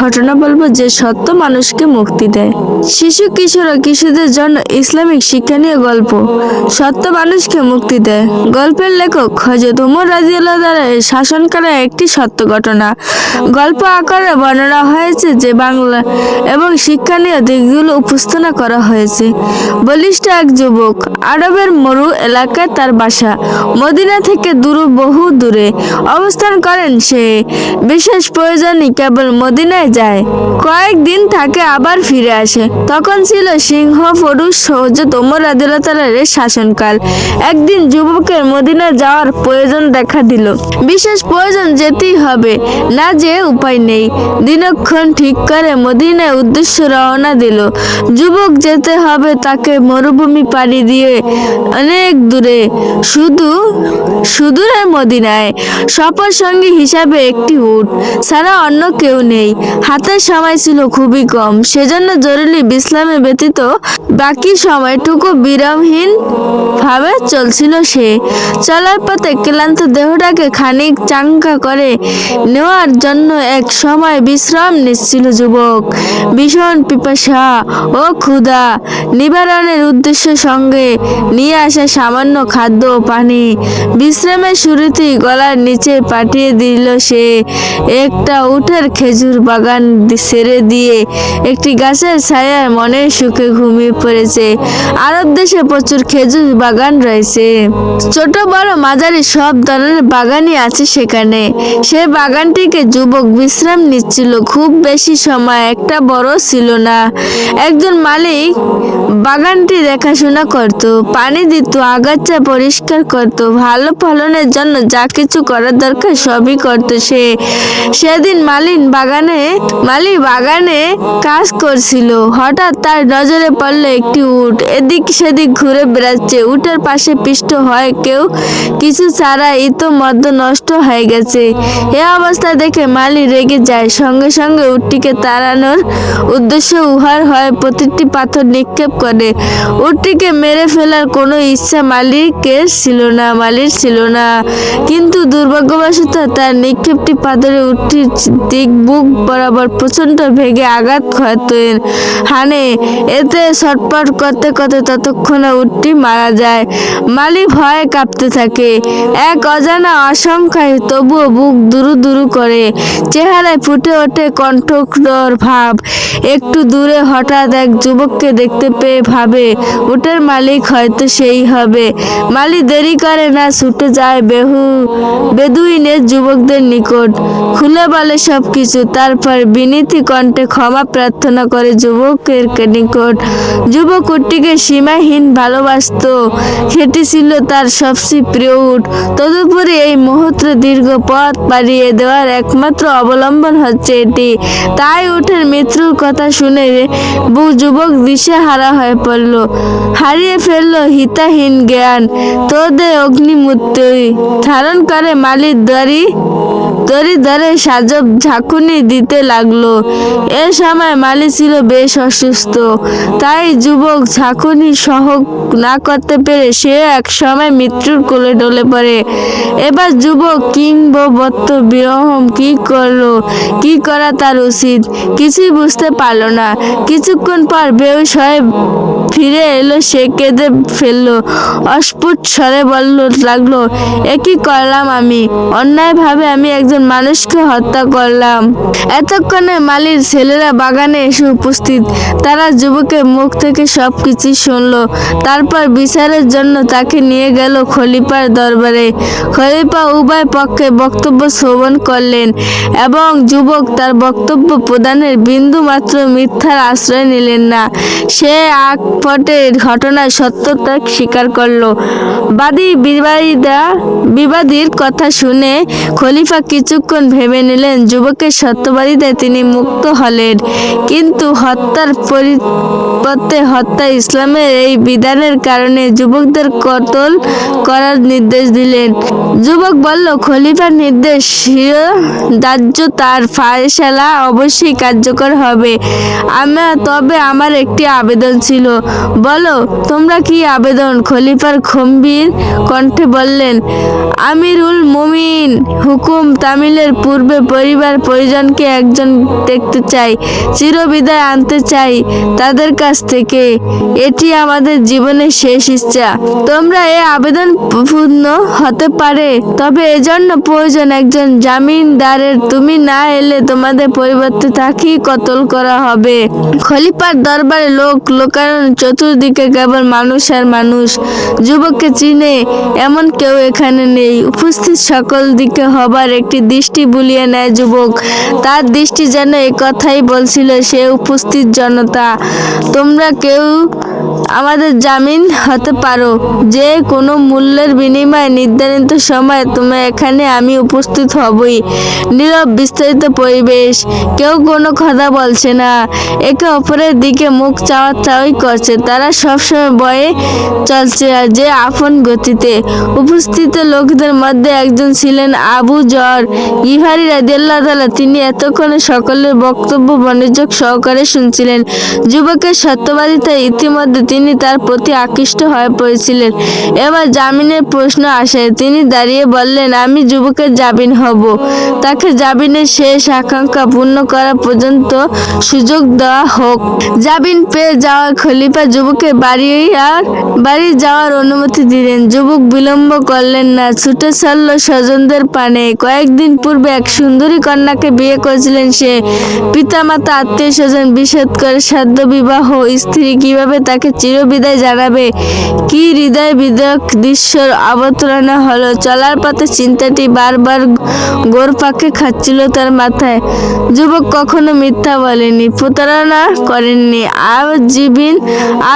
ঘটনা বলব যে সত্য মানুষকে মুক্তি দেয়। শিশু, কিশোর ও কিশোরদের জন্য ইসলামিক শিক্ষা নিয়ে গল্প। সত্য মানুষকে মুক্তি দেয়। গল্পের লেখক হজরত উমর রাজিউল্লাহ দ্বারা শাসন করা একটি সত্য ঘটনা। গল্প আকারে বর্ণনা হয়েছে যে বাংলা এবং শিক্ষণীয় দিকগুলো উপস্থাপনা করা হয়েছে। বলিষ্ঠ এক যুবক আরবের মরু এলাকায় তার বাসা, মদিনা থেকে দূর, বহু দূরে অবস্থান করেন সে। বিশেষ প্রয়োজনই কেবল মদিনায় যায়। কয়েকদিন থাকে আবার ফিরে আসে। তখন ছিল সিংহ পুরুষ হজরত ওমর আদিলতারের শাসনকাল। একদিন যুবকের মদিনা যাওয়ার প্রয়োজন দেখা দিল। বিশেষ প্রয়োজন যেতেই হবে, না যে উপায় নেই। দিনক্ষণ ঠিক করে মদিনায় উদ্দেশ্য রওনা দিল। যুবক যেতে হবে তাকে মরুভূমি পাড়ি দিয়ে অনেক দূরে। শুধু সুদূরের মদিনায়। সফর সঙ্গী হিসাবে একটি উট। ছাড়া অন্য কেউ নেই। হাতের সময় ছিল খুবই কম। সেজন্য জরুরি বিশ্রামে ব্যতীত বাকি সময়টুকু বিরামহীন ভাবে চলছিল সে। চলার পথে ক্লান্ত দেহটাকে খানিক চাঙ্কা করে নেওয়ার জন্য এক সময় বিশ্রাম নিচ্ছিল যুবক। ভীষণ পিপাসা ও ক্ষুধা নিবারণের উদ্দেশ্য সঙ্গে নিয়ে আসা সামান্য খাদ্য ও পানি। বিশ্রামের শুরুতেই গলার নিচে পাঠিয়ে দিল সে। একটা উঠের খেজুর বাগান। দি- ছেড়ে দিয়ে একটি গাছের ছায়ায় মনে সুখে ঘুমিয়ে পড়েছে। আরব দেশে প্রচুর খেজুর বাগান রয়েছে। ছোট বড় মাঝারি সব ধরনের বাগানই আছে সেখানে। সে বাগানটিকে যুবক বিশ্রাম নিচ্ছিল। খুব বেশি সময় একটা বড় ছিল না। একজন মালিক বাগানটি দেখাশোনা করত, পানি দিত, আগাছা পরিষ্কার করত, ভালো ফলনের জন্য যা কিছু করার দরকার সবই করত সে। সেদিন মালিন বাগানে মালি বাগানে কাজ করছিল। হঠাৎ তার নজরে পড়ল একটি উট। এদিক সেদিক ঘুরে বেড়াচ্ছে। উটের পাশে পিষ্ট হয় কেউ। কিছু ছাড়া ইতোমধ্যে নষ্ট হয়ে গেছে। এ অবস্থা দেখে মালি রেগে যায়। সঙ্গে সঙ্গে উটটিকে তাড়ানোর উদ্দেশ্য উহার হয় প্রতিটি পাথর নিক্ষেপ করে। উটটিকে মেরে ফেলার কোনো ইচ্ছা মালিকের ছিল না, মালির ছিল না। কিন্তু দুর্ভাগ্যবশত তার নিক্ষেপটি পাথরে উটটির দিক বুক বরাবর প্রচণ্ড ভেগে আঘাত করতেন। হানে এতে ছটপট করতে করতে ততক্ষণে উটটি মারা যায়। মালি ভয়ে কাঁপতে থাকে। এক অজানা আশঙ্কায় তবুও বুক দুরু দুরু করে। চেহারায় ফুটে ওঠে কণ্ঠকর ভাব। একটু দূরে হঠাৎ এক যুবককে দেখতে পেয়ে ভাবে, উটের মালিক হয়তো সেই হবে। মালি দেরি করে না, ছুটে যায় বেহু, বেদুইনের যুবকদের নিকট। খুলে বলে সব কিছু তারপর বিনীতি কণ্ঠে ক্ষমা প্রার্থনা করে যুবকের নিকট। যুবক উটটিকে সীমাহীন ভালোবাসত। সেটি ছিল তার সবচেয়ে প্রিয় উট। তদুপরি এই মুহূর্ত দীর্ঘ পথ পাড়িয়ে দেওয়ার একমাত্র অবলম্বন হচ্ছে এটি। তাই উঠের মৃত্যুর কথা শুনে বহু যুবক দিশেহারা হয়ে পড়ল। হারিয়ে ফেলল হিতাহীন জ্ঞান। তোদের অগ্নিমূর্তি ধারণ করে মালির দড়ি দড়ি ধরে সাজব ঝাঁকুনি দিতে লাগল। এ সময় মালি ছিল বেশ অসুস্থ। তাই যুবক ঝাঁকুনি সহ না করতে পেরে সে এক সময় মৃত্যুর কোলে ডলে পড়ে। এবার যুবক কিংববত্ত বিরহম কি করল, কি করা তার উচিত? কিছুই বুঝতে পারল না। কিছুক্ষণ পর বেউস হয়ে ফিরে এলো, সে কেঁদে ফেলল। অস্ফুট স্বরে বলল, লাগল একই করলাম আমি? অন্যায়ভাবে আমি একজন মানুষকে হত্যা করলাম। এতক্ষণে মালির ছেলেরা বাগানে এসে উপস্থিত। তারা যুবকের মুখ থেকে সব কিছু শুনলো। তারপর বিচারের জন্য তাকে নিয়ে গেল খলিফার দরবারে। খলিফা উভয় পক্ষে বক্তব্য শ্রবণ করলেন এবং যুবক তার বক্তব্য প্রদানের বিন্দু মাত্র মিথ্যার আশ্রয় নিলেন না। সে আগ পটে ঘটনার সত্যতা স্বীকার করল। বাদী বিবাদীরা বিবাদীর কথা শুনে খলিফা কিছুক্ষণ ভেবে নিলেন, যুবকের সত্যবাদীতে তিনি মুক্ত হলেন। কিন্তু হত্যার পরিবর্তে হত্যা ইসলামের এই বিধানের কারণে যুবকদের কতল করার নির্দেশ দিলেন। যুবক বলল, খলিফার নির্দেশ দাহ্য, তার ফায়সালা অবশ্যই কার্যকর হবে। আমি, তবে আমার একটি আবেদন ছিল। বলো, তোমরা কি আবেদন? খলিফার গম্ভীর কণ্ঠে বললেন, আমিরুল মুমিন হুকুম তামিলের পূর্বে পরিবার পরিজনকে একজন দেখতে চাই, চিরবিদায় আনতে চাই তাদের কাছ থেকে। এটি আমাদের জীবনের শেষ ইচ্ছা। তোমরা এ আবেদন পূর্ণ হতে পারে, তবে এজন্য প্রয়োজন একজন জামিনদারের। তুমি না এলে তোমাদের পরিবর্তে তাকেই কতল করা হবে। খলিফার দরবারে লোক লোকারণ চতুর্দিকে কেবল মানুষ আর মানুষ। যুবককে চিনে এমন কেউ এখানে নেই। উপস্থিত সকল দিকে হবার একটি দৃষ্টি বুলিয়ে নেয় যুবক। তার দৃষ্টি যেন কথাই বলছিল সে উপস্থিত জনতা, তোমরা কেউ আমাদের জামিন হতে পারো। যে কোনো মূল্যের বিনিময়ে নির্ধারিত সময় তুমি এখানে আমি উপস্থিত হবই। নীরব বিস্তারিত পরিবেশ, কেউ কোনো কথা বলছে না। একে অপরের দিকে মুখ চাওয়া চাওয়াই করছে। তারা সবসময় বয়ে চলছে যে আপন গতিতে। উপস্থিত লোকদের মধ্যে একজন ছিলেন আবু জর। ইহারি রাদিয়াল্লাহ তাআলা, তিনি এতক্ষণে সকলের বক্তব্য মনোযোগ সহকারে শুনছিলেন। যুবকের সত্যবাদিতায় ইতিমধ্যে তিনি তার প্রতি আকৃষ্ট হয়ে পড়েছিলেন। এবার জামিনের প্রশ্ন আসে। তিনি দাঁড়িয়ে বললেন, আমি যুবকের জামিন হব। তাকে জামিনের শেষ আকাঙ্ক্ষা পূর্ণ করা পর্যন্ত সুযোগ দেওয়া হোক। জামিন পেয়ে যাওয়ার খলিফা যুবকের বাড়ি আর বাড়ি যাওয়ার অনুমতি দিলেন। যুবক বিলম্ব করলেন না। ছুটে ছাড়ল স্বজনদের পানে। কয়েকদিন পূর্বে এক সুন্দরী কন্যাকে বিয়ে করেছিলেন। সে, পিতামাতা আত্মীয় স্বজন বিষেদ করে সাধ্য বিবাহ স্ত্রী কীভাবে তাকে চিরবিদায় জানাবে? কি হৃদয় বিদক দৃশ্যর অবতারণা হলো? চলার পথে চিন্তাটি বারবার গোরপাকে খাচ্ছিল তার মাথায়। যুবক কখনো মিথ্যা বলেনি, প্রতারণা করেননি। আজীবন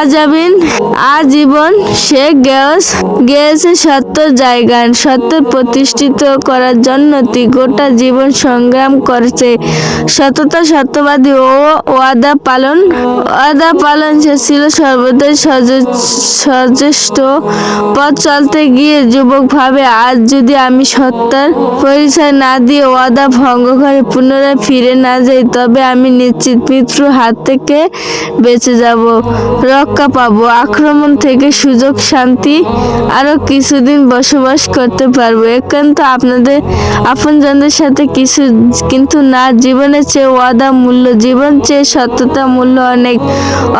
আজাবিন আজীবন সে গেস গেছে সত্য জায়গা সত্য প্রতিষ্ঠিত করার জন্য গোটা জীবন সংগ্রাম করেছে। সততা, সত্যবাদী ও ওয়াদা পালন। ওয়াদা পালন সে ছিল সর্বদাই সচেষ্ট পথ চলতে গিয়ে যুবক ভাবে, আজ যদি আমি সত্তার পরিচয় না দিয়ে ওয়াদা ভঙ্গ করে পুনরায় ফিরে না যাই, তবে আমি নিশ্চিত মৃত্যুর হাত থেকে বেঁচে যাব, রক্ষা পাবো, আক্রমণ থেকে সুযোগ, শান্তি, আরও কিছুদিন বসবাস করতে পারব। একান্ত আপনাদের, আপনজনদের সাথে কিছু কিন্তু না জীবনের চেয়ে ওয়াদা মূল্য, জীবন চেয়ে সত্যতা মূল্য অনেক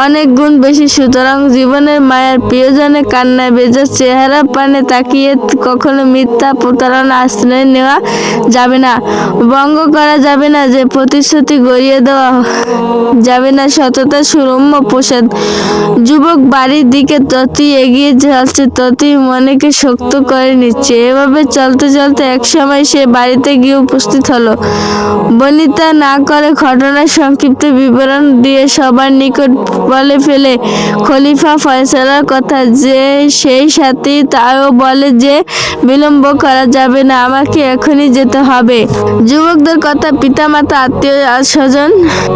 অনেক গুণ বেশি। সুতরাং জীবনের মায়ার প্রিয়জনের কান্নায় বেজার চেহারা পানে তাকিয়ে কখনো মিথ্যা প্রতারণা আশ্রয় নেওয়া যাবে না। ভঙ্গ করা যাবে না যে প্রতিশ্রুতি গড়িয়ে দেওয়া যাবে না সততা সুরম্য প্রসাদ। যুবক বাড়ির দিকে ততই এগিয়ে যাচ্ছে, ততই মনেকে শক্ত করে নিচ্ছে। এভাবে চলতে চলতে একসময় সে বাড়িতে গিয়ে উপস্থিত হলো। বনিতা না করে ঘটনার সংক্ষিপ্ত বিবরণ দিয়ে সবার নিকট বলে ফেলে। খলিফা ফয়সালার কথা যে সেই সাথে তাও বলে যে, বিলম্ব করা যাবে না, আমাকে এখনই যেতে হবে। যুবকদের কথা পিতামাতা, আত্মীয় স্বজন,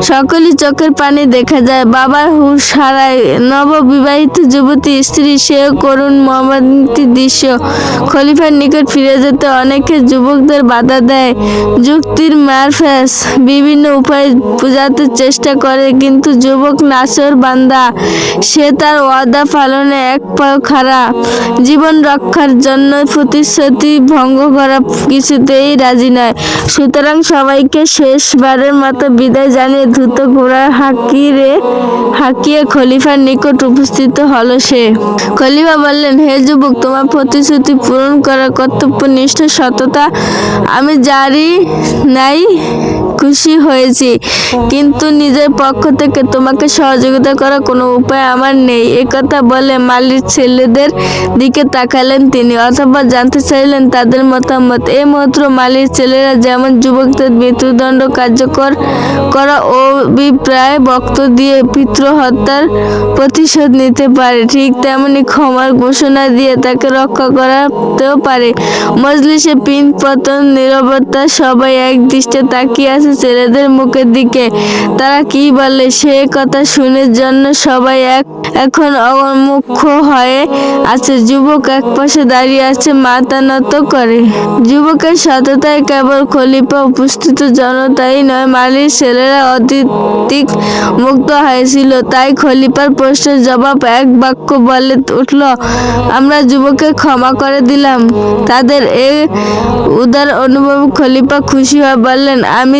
সকলই চোখের পানি দেখা যায়। বাবার হুশ হারায় নববিবাহিত যুবতী স্ত্রী সেও করুণ মর্মান্তিক দৃশ্য। খলিফার নিকট ফিরে যেতে অনেকে যুবকদের বাধা দেয়। যুক্তির মারফেস বিভিন্ন উপায়ে বোঝাতে চেষ্টা করে, কিন্তু যুবক নাসর বান্দা, সে তার ওয়াদা পালনে এক পাও খারাপ জীবন রক্ষার জন্য প্রতিশ্রুতি ভঙ্গ করা কিছুতেই রাজি নয়। সুতরাং সবাইকে শেষবারের মতো বিদায় জানিয়ে দ্রুত ঘোড়ার হাকিরে, হাকিয়ে খলিফার নিকট উপস্থিত হলো সে। খলিফা বললেন, হে যুবক, তোমার প্রতিশ্রুতি পূরণ করার কর্তব্য নিষ্ঠ সততা আমি জারি নাই। খুশি হয়েছি। কিন্তু নিজের পক্ষ থেকে তোমাকে সহযোগিতা করার কোনো উপায় আমার নেই। একথা বলে মালির ছেলেদের দিকে তাকালেন তিনি, অথবা জানতে চাইলেন তাদের মতামত। এই মাত্র মালির ছেলেরা যেমন যুবকদের মৃত্যুদণ্ড কার্যকর করা অভিপ্রায় বক্ত দিয়ে পিতৃ হত্যার প্রতিশোধ নিতে পারে, ঠিক তেমনি ক্ষমার ঘোষণা দিয়ে তাকে রক্ষা করাতেও পারে। মজলিসে পিন পতন, নিরবতা, সবাই এক দৃষ্টে তাকিয়ে আছে ছেলেদের মুখের দিকে। তারা কি বলে সে কথা শুনে জন্য সবাই এক এখন অমুখ্য হয়ে আছে। যুবক এক পাশে দাঁড়িয়ে আছে, মাথা নত করে। যুবকের সততায় কেবল খলিফা উপস্থিত, জনতাই নয়, মালির ছেলেরা অতিথিক মুক্ত হয়েছিল। তাই খলিফার প্রশ্নের জবাব এক বাক্য বলে উঠল, আমরা যুবককে ক্ষমা করে দিলাম। তাদের এ উদার অনুভব খলিফা খুশি হয়ে বললেন, আমি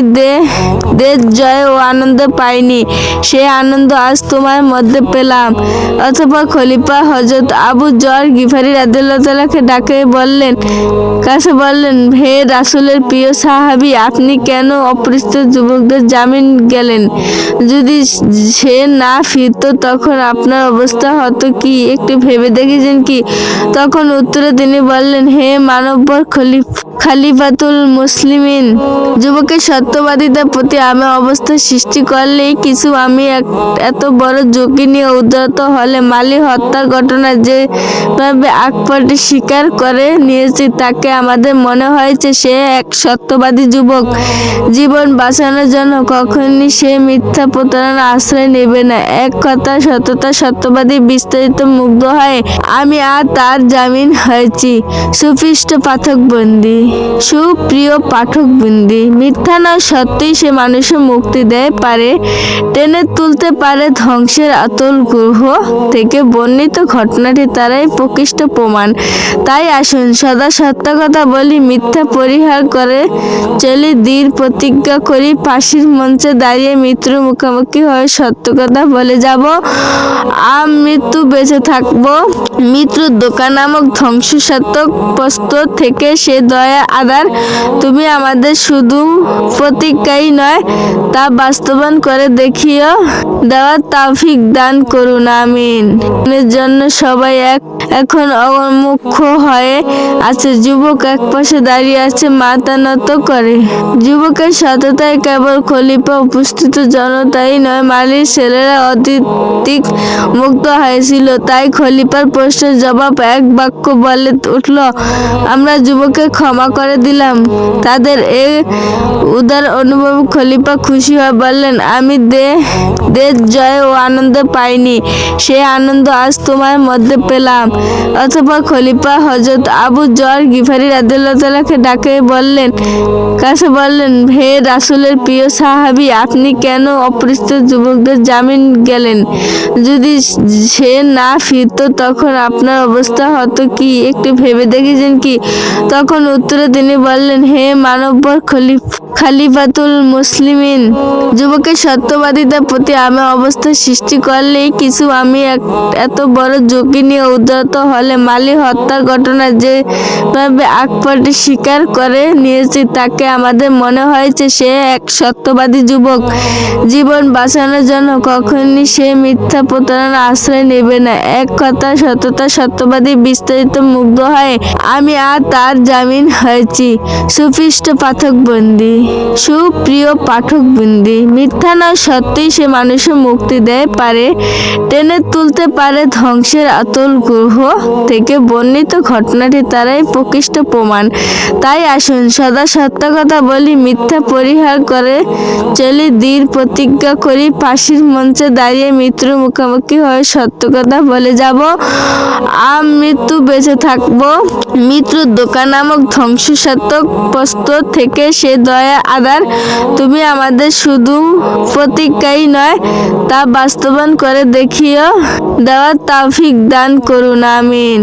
দেশ জয় ও আনন্দ পাইনি, সে আনন্দ আজ তোমার মধ্যে পেলাম। অথবা খলিফা হজরত আবু জর গিফারি রাদিল্লাহকে ডাকে বললেন, কাছে বললেন, হে রাসূলের প্রিয় সাহাবী, আপনি কেন অপরিচিত যুবকদের জামিন গেলেন? যদি সে না ফিরতো, তখন আপনার অবস্থা হতো কি? একটু ভেবে দেখেছেন কি? তখন উত্তরে তিনি বললেন, হে মানববর খলিফ, খালিফাতুল মুসলিমিন, যুবকের সত্যবাদিতার প্রতি আমি অবস্থা সৃষ্টি করলেই কিছু আমি এত বড় ঝুঁকি নিয়ে উদ্যত হলে মালি হত্যার ঘটনা যেভাবে আকপাটি স্বীকার করে নিয়েছি, তাকে আমাদের মনে হয়েছে সে এক সত্যবাদী যুবক। জীবন বাঁচানোর জন্য কখনই সে মিথ্যা প্রতারণা আশ্রয় নেবে না। এক কথা সততা সত্যবাদী বিস্তারিত মুগ্ধ হয়ে আমি আর তার জামিন হয়েছি। সুপৃষ্ট পাঠক বন্দি সুপ্রিয় পাঠক বন্দি মিথ্যা নয় সত্যিই সে মানুষের মুক্তি দেয় পারে, টেনে তুলতে পারে ধ্বংসের আতল গ্রহ থেকে বর্ণিত ঘটনাটি তারাই প্রকৃষ্ট প্রমাণ। তাই আসুন সদা সত্য কথা বলি, মিথ্যা পরিহার করে চলি দীর প্রতিজ্ঞা করি, ফাঁসির মঞ্চে দাঁড়িয়ে মৃত্যুর মুখোমুখি হয়ে সত্য কথা বলে যাব। আম মৃত্যু বেঁচে থাকব, মৃত্যুর দোকান নামক ধ্বংসসাত্মক প্রস্তুত থেকে সে দয়া, আদার, তুমি আমাদের শুধু প্রতিজ্ঞাই নয়, তা বাস্তবায়ন করে দেখিও। দেওয়ার তাফিক দান করুন, আমিন। জন্য সবাই এক, এখন অমুখ্য হয়ে আছে। যুবক এক পাশে দাঁড়িয়ে আছে মাথা নত করে। যুবকের সততায় কেবল খলিফা, উপস্থিত জনতাই নয়, মালির ছেলেরা অতিথিক মুক্ত হয়েছিল। তাই খলিফার প্রশ্নের জবাব এক বাক্য বলে উঠল, আমরা যুবককে ক্ষমা করে দিলাম। তাদের এ উদার অনুভব খলিফা খুশি হয়ে বললেন, আমি দে দেশ জয় ও আনন্দ পাইনি। সে আনন্দ আজ তোমার মধ্যে পেলাম। অথবা খলিফা হজরত আবু জর গিফারি রাদিল্লাহকে ডাকে বললেন, কাছে বললেন, হে রাসুলের প্রিয় সাহাবী, আপনি কেন অপরিচিত যুবকদের জামিন গেলেন? যদি সে না ফিরতো, তখন আপনার অবস্থা হতো কি? একটু ভেবে দেখেছেন কি? তখন উত্তরে তিনি বললেন, হে মানববর খলিফ খালিফাতুল মুসলিমিন। যুবকের সত্যবাদিতার প্রতি আমি অবস্থা সৃষ্টি করলেই কিছু আমি এত বড় ঝুঁকি নিয়ে উদ্যত হলে মালি হত্যার ঘটনা যেভাবে আকপাটি স্বীকার করে নিয়েছি, তাকে আমাদের মনে হয়েছে সে এক সত্যবাদী যুবক। জীবন বাঁচানোর জন্য কখনই সে মিথ্যা প্রতারণা আশ্রয় নেবে না। এক কথা সততা সত্যবাদী বিস্তারিত মুগ্ধ হয়ে। আমি আর তার জামিন হয়েছি। সুপৃষ্ট পাঠক বন্দি সুপ্রিয় পাঠক বন্দি মিথ্যা নয় সত্যিই সে মানুষের মুক্তি দেয় পারে, টেনে তুলতে পারে ধ্বংসের আতল গ্রহ থেকে বর্ণিত ঘটনাটি তারাই প্রকৃষ্ট প্রমাণ। তাই আসুন সদা সত্য কথা বলি, মিথ্যা পরিহার করে চলি, দৃঢ় প্রতিজ্ঞা করি ফাঁসির মঞ্চে দাঁড়িয়ে মৃত্যুর মুখোমুখি হয়ে সত্য কথা বলে যাব। আম মৃত্যু বেঁচে থাকব, মৃত্যুর দোকান নামক ধ্বংসসাত্মক প্রস্তুত থেকে সে দয়া, আদার তুমি আমাদের শুধু প্রতিজ্ঞাই নয় তা বাস্তবায়ন করে দেখিও দেওয়ার তাফিক দান করুন আমিন।